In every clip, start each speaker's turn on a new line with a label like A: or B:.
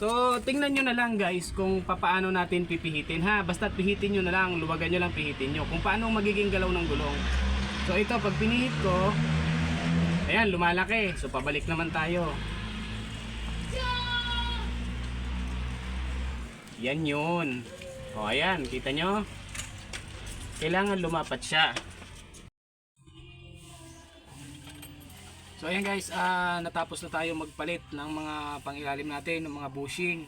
A: So, tingnan nyo na lang guys kung papaano natin pipihitin ha. Basta pihitin nyo na lang, luwagan nyo lang pihitin nyo. Kung paano magiging galaw ng gulong. So, ito, pag pinihit ko, ayan, lumalaki. So, pabalik naman tayo. Yan yun. O, ayan, kita nyo? Kailangan lumapat siya. So ayan guys, ah, natapos na tayo magpalit ng mga pangilalim natin, ng mga bushing,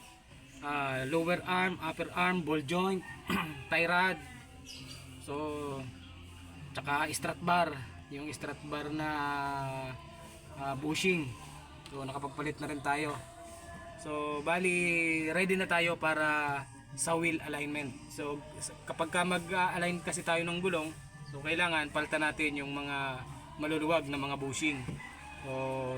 A: ah, lower arm, upper arm, ball joint, tie rod. So tsaka strut bar, yung strut bar na ah, bushing. So nakapagpalit na rin tayo. So bali ready na tayo para sa wheel alignment. So kapag ka mag-align kasi tayo ng gulong, so kailangan palitan natin yung mga maluluwag na mga bushing. So,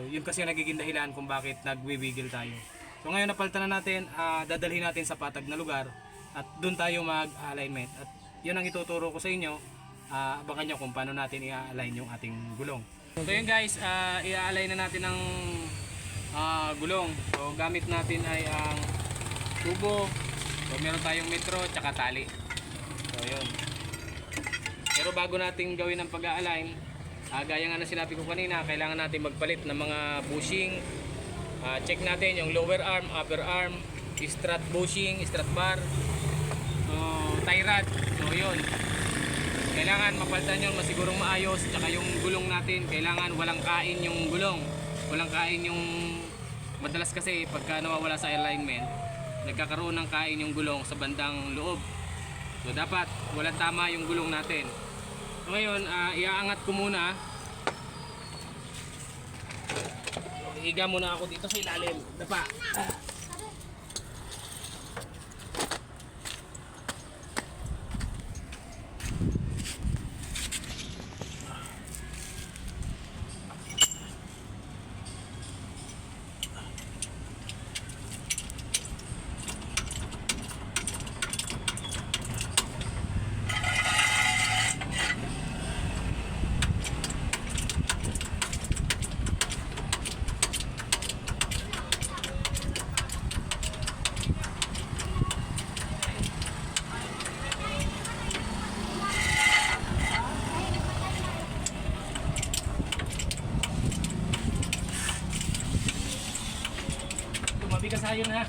A: yun kasi ang nagiging dahilan kung bakit nagwiwigil tayo. So, ngayon napalitan na natin, ah, dadalhin natin sa patag na lugar at doon tayo mag-alignment. At yun ang ituturo ko sa inyo. Ah, abangan nyo kung paano natin i-align yung ating gulong. So, yun guys, ah, i-align na natin ang ah, gulong. So, gamit natin ay ang tubo. So, meron tayong metro tsaka tali. So, yun. Pero bago natin gawin ang pag-align, Ah, gaya nga na sinabi ko kanina, kailangan natin magpalit ng mga bushing. Ah, check natin yung lower arm, upper arm, strut bushing, strut bar, uh, tie rod. So yun. Kailangan mapalitan yun, masigurong maayos. Tsaka yung gulong natin, kailangan walang kain yung gulong. Walang kain yung... Madalas kasi pagka nawawala sa alignment, nagkakaroon ng kain yung gulong sa bandang loob. So dapat walang tama yung gulong natin. Ngayon, ah, iaangat ko muna. Higa muna ako dito sa ilalim. Dapa. Tumabi ka sa ayon ha.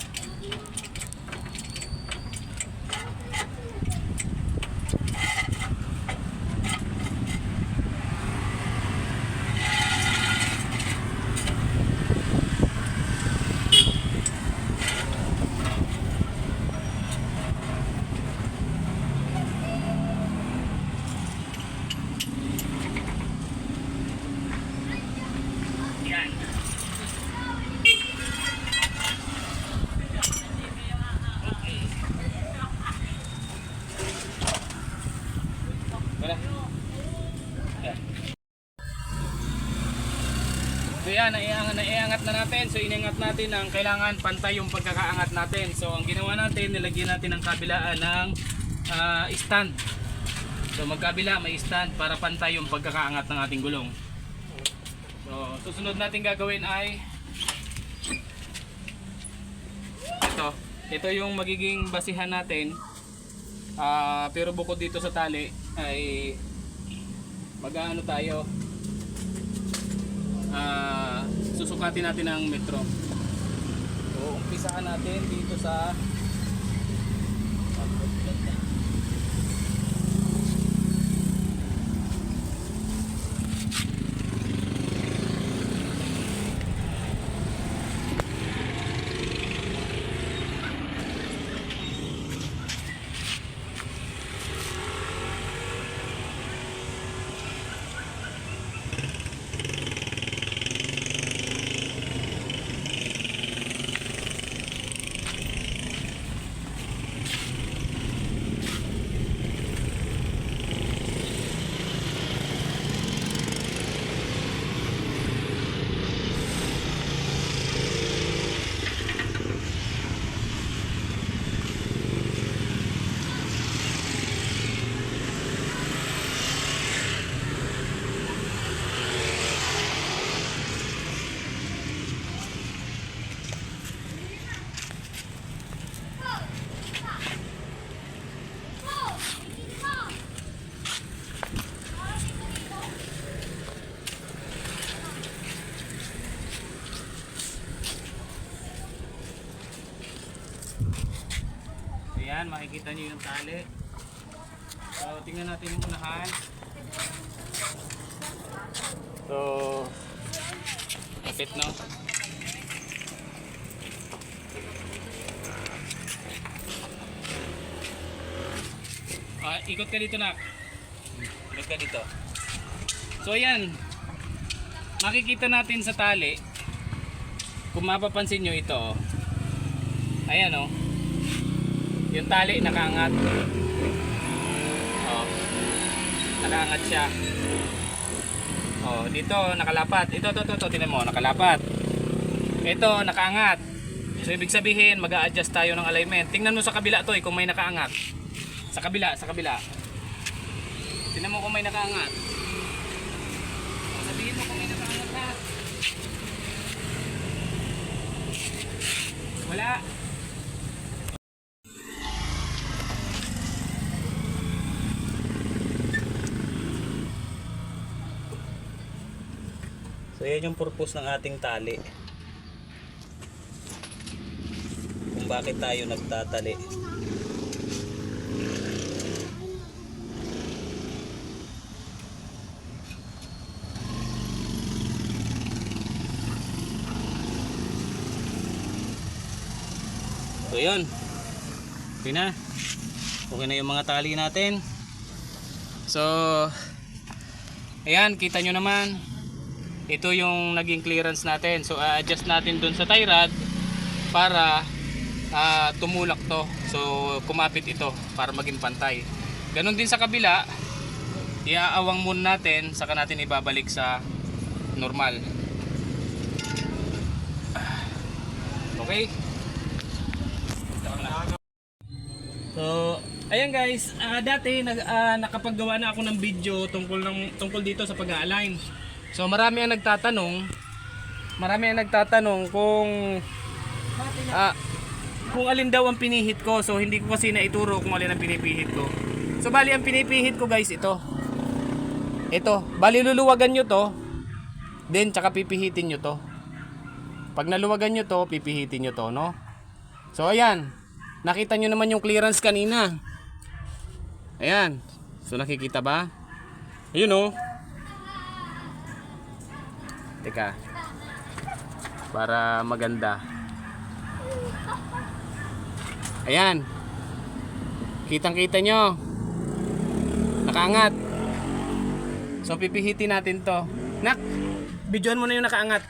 A: Yan, naiangat, na natin. So iningat natin ang kailangan pantay yung pagkakaangat natin. So ang ginawa natin, nilagyan natin ng kabilaan ng ah, stand. So magkabila may stand para pantay yung pagkakaangat ng ating gulong. So susunod natin gagawin ay ito. Ito yung magiging basihan natin. Ah, pero bukod dito sa tali ay mag-ano tayo ah susukatin natin ang metro. So umpisahan natin dito sa Ayan, makikita nyo yung tali. So, tingnan natin yung unahan. So, kapit no? Ah, ikot ka dito nak. Ikot ka dito. So ayan. Makikita natin sa tali. Kung mapapansin nyo ito. oh. Ayan oh. Yung tali nakaangat. Oh. Nakaangat siya. Oh, dito nakalapat. Ito to to to tingnan mo, nakalapat. Ito nakaangat. So ibig sabihin, mag-a-adjust tayo ng alignment. Tingnan mo sa kabila to eh kung may nakaangat. Sa kabila, sa kabila. Tingnan mo kung may nakaangat. Sabihin mo kung may nakaangat ha. Wala. So yan yung purpose ng ating tali. Kung bakit tayo nagtatali. So yun. Okay na. Okay na yung mga tali natin. So, ayan, kita nyo naman. Ito yung naging clearance natin. So, a-adjust natin dun sa tie rod para ah, tumulak to. So, kumapit ito para maging pantay. Ganon din sa kabila. Iaawang muna natin, saka natin ibabalik sa normal. Okay? So, ayan guys, ah, dati nag, ah, nakapaggawa na ako ng video tungkol ng tungkol dito sa pag-align. So, marami ang nagtatanong, marami ang nagtatanong kung ah, kung alin daw ang pinihit ko. So, hindi ko kasi naituro kung alin ang pinipihit ko. So, bali ang pinipihit ko guys ito. Ito, bali luluwagan nyo to. Then, tsaka pipihitin nyo to. Pag naluwagan nyo to, pipihitin nyo to, no? So, ayan. Nakita nyo naman yung clearance kanina. Ayan. So, nakikita ba? Ayun, oh. Teka. Para maganda. Ayan. Kitang-kita nyo. Nakaangat. So, pipihitin natin to. Nak, videoan mo na yung nakaangat.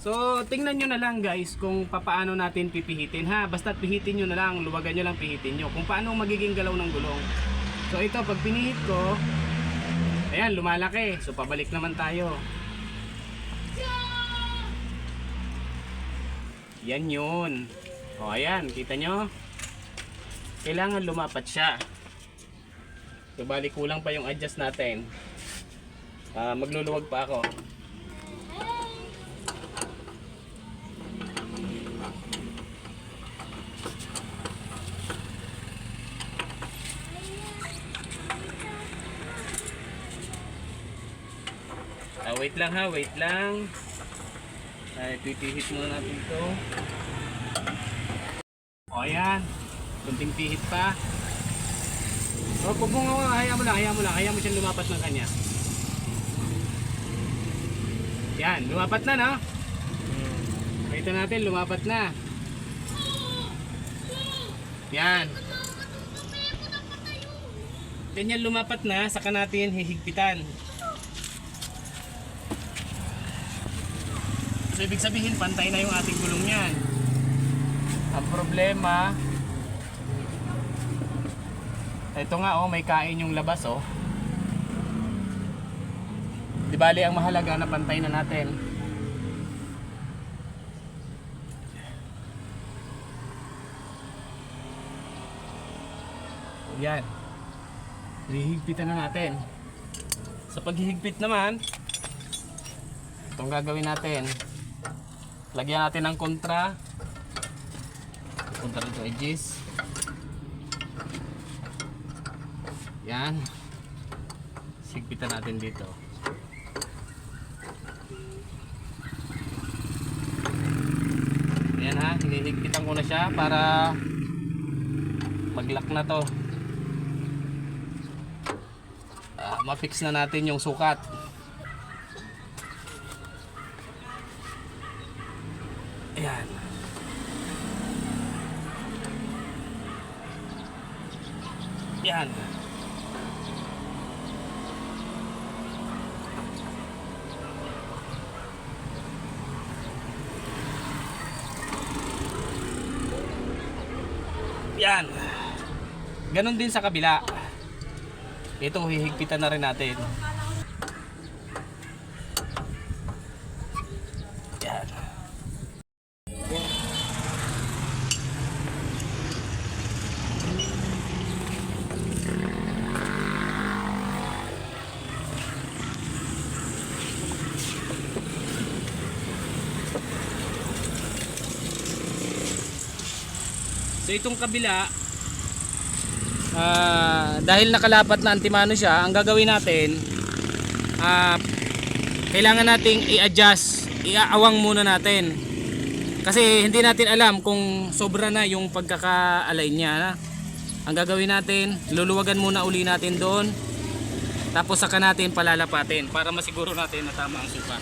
A: So, tingnan nyo na lang guys kung papaano natin pipihitin ha. Basta pihitin nyo na lang, luwagan nyo lang pihitin nyo. Kung paano magiging galaw ng gulong. So, ito, pag pinihit ko, ayan, lumalaki. So, pabalik naman tayo. Yan yun. O, ayan, kita nyo? Kailangan lumapat siya. So, bali kulang pa yung adjust natin. Ah, magluluwag pa ako. Wait lang ha, wait lang. Ay, pipihit muna natin ito. O, ayan. Kunting pihit pa. O, kung mo hayaan mo lang, hayaan mo lang. Hayaan mo siyang lumapat ng kanya. Yan, lumapat na, no? Kita natin, lumapat na. Yan. Ganyan lumapat na, saka natin hihigpitan. So ibig sabihin pantay na yung ating gulong niyan. Ang problema ito nga oh, may kain yung labas oh. Di bali ang mahalaga na pantay na natin. Yan. Hihigpitan na natin. Sa paghihigpit naman, itong gagawin natin. Lagyan natin ng kontra. Kontra dito edges. Yan. Sigpitan natin dito. Yan ha, hinihigpitan ko na siya para mag-lock na to. Ah, ma-fix na natin yung sukat. Ayan. Yan. Yan. Ganon din sa kabila. Ito hihigpitan na rin natin. Yan. So itong kabila ah, dahil nakalapat na antimano siya, ang gagawin natin ah, kailangan nating i-adjust, iaawang muna natin. Kasi hindi natin alam kung sobra na yung pagkaka-align niya. Ang gagawin natin, luluwagan muna uli natin doon. Tapos saka natin palalapatin para masiguro natin na tama ang sukat.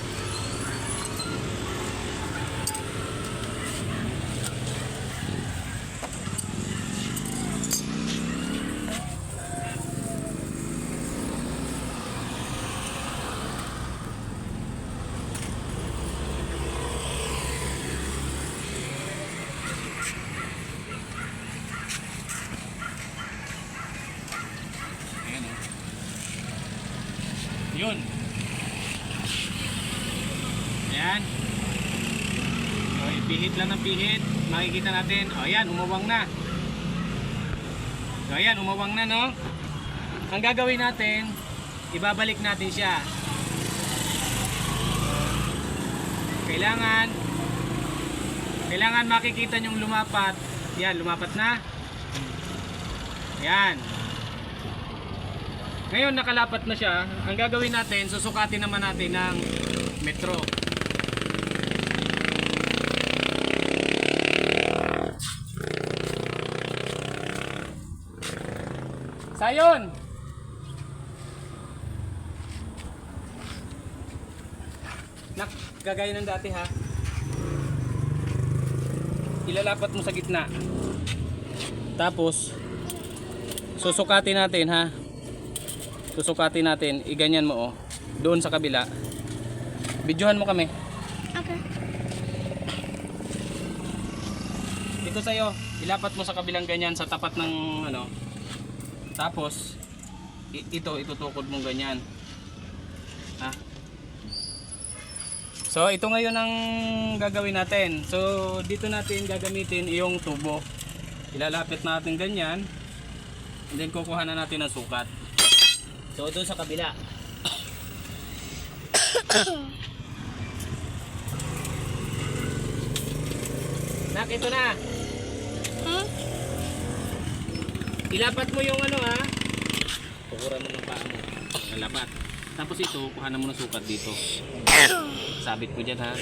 A: Ayan o. Yun. Ayan. So, lang ng pihit. Makikita natin. O, ayan, umawang na. So, ayan, umawang na, no? Ang gagawin natin, ibabalik natin siya. Kailangan, kailangan makikita yung lumapat. Yan, lumapat na. Yan. Ngayon nakalapat na siya. Ang gagawin natin, susukatin naman natin ng metro. Sayon! Nak, gagaya ng dati ha. Ilalapat mo sa gitna. Tapos, susukatin natin ha susukatin natin, iganyan mo oh. Doon sa kabila. Videohan mo kami.
B: Okay.
A: Ito sa'yo, ilapat mo sa kabilang ganyan sa tapat ng ano. Tapos, ito, itutukod mo ganyan. Ha? So, ito ngayon ang gagawin natin. So, dito natin gagamitin yung tubo. Ilalapit natin ganyan. And then, kukuha na natin ang sukat. So, doon sa kabila. Nak, ito na.
B: Hmm?
A: Ilapat mo yung ano ha. Tukuran mo ng paa mo. Ang lapat. Tapos ito, kuhanan mo ng sukat dito. Sabit mo dyan ha.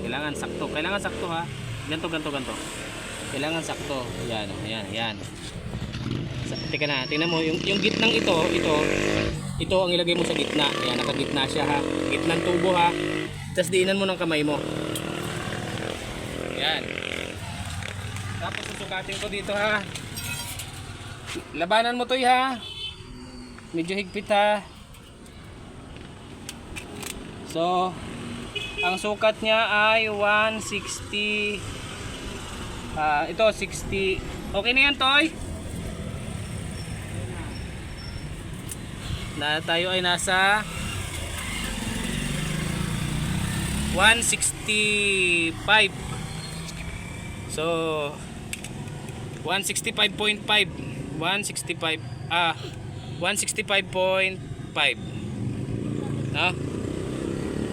A: Kailangan sakto. Kailangan sakto ha. Ganto, ganto, ganto. Kailangan sakto. Ayan, ayan, ayan. Sa, teka na, tingnan mo, yung, yung gitnang ito, ito, ito ang ilagay mo sa gitna. Ayan, nakagitna siya ha. Gitnang tubo ha. Tapos diinan mo ng kamay mo. Ayan. Tapos susukatin ko dito ha. Labanan mo to ha. Medyo higpit ha. So, ang sukat niya ay 160 ah ito 60 okay na yan toy. Na tayo ay nasa 165 so 165.5 165 ah 165.5 no?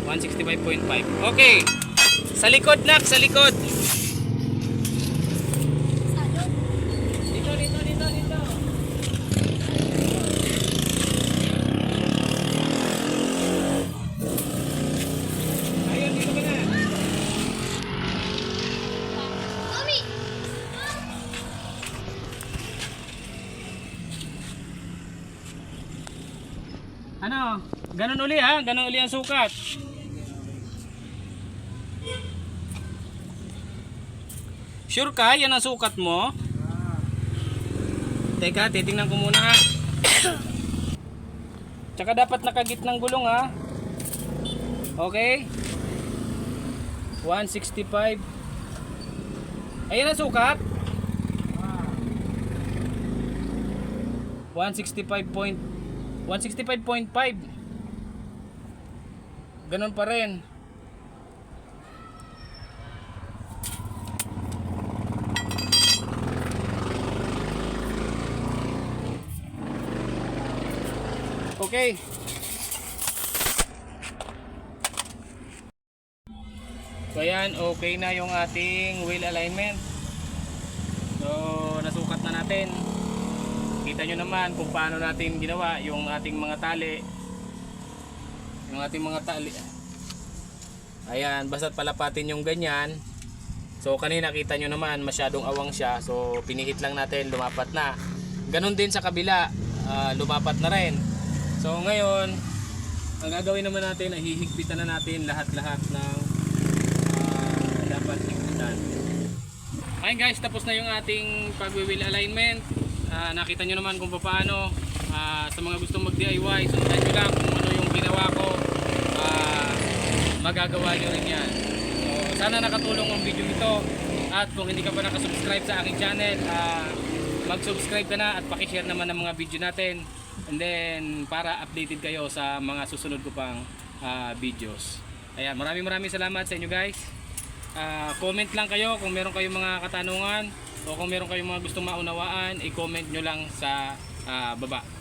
A: 165.5 okay. Sa likod nak sa likod dito dito dito dito ayun dito ka na Ganun uli ha? Ganun uli ang sukat. Sure ka? Yan ang sukat mo? Teka, titingnan ko muna ha. Tsaka dapat nakagit ng gulong ha. Okay? 165. Ayan ang sukat. 165 point 165.5 Ganun pa rin. Okay. So ayan, okay na yung ating wheel alignment. So nasukat na natin Kita nyo naman kung paano natin ginawa yung ating mga tali. Yung ating mga tali. Ayan, basta't palapatin yung ganyan. So kanina kita nyo naman masyadong awang siya. So pinihit lang natin, lumapat na. Ganon din sa kabila, ah, lumapat na rin. So ngayon, ang gagawin naman natin ay hihigpitan na natin lahat-lahat ng ah, dapat higpitan. Ayun guys, tapos na yung ating pag-wheel alignment. Ah, nakita nyo naman kung paano. Ah, sa mga gustong mag-DIY, sundan nyo lang kung ano yung ginawa ko. Ah, magagawa nyo rin yan. So, sana nakatulong ang video ito. At kung hindi ka pa nakasubscribe sa aking channel, ah, mag-subscribe ka na at pakishare naman ng mga video natin. And then, para updated kayo sa mga susunod ko pang ah, videos. Ayan, maraming maraming salamat sa inyo guys. Ah, comment lang kayo kung meron kayong mga katanungan o kung meron kayong mga gustong maunawaan, i-comment nyo lang sa ah, baba.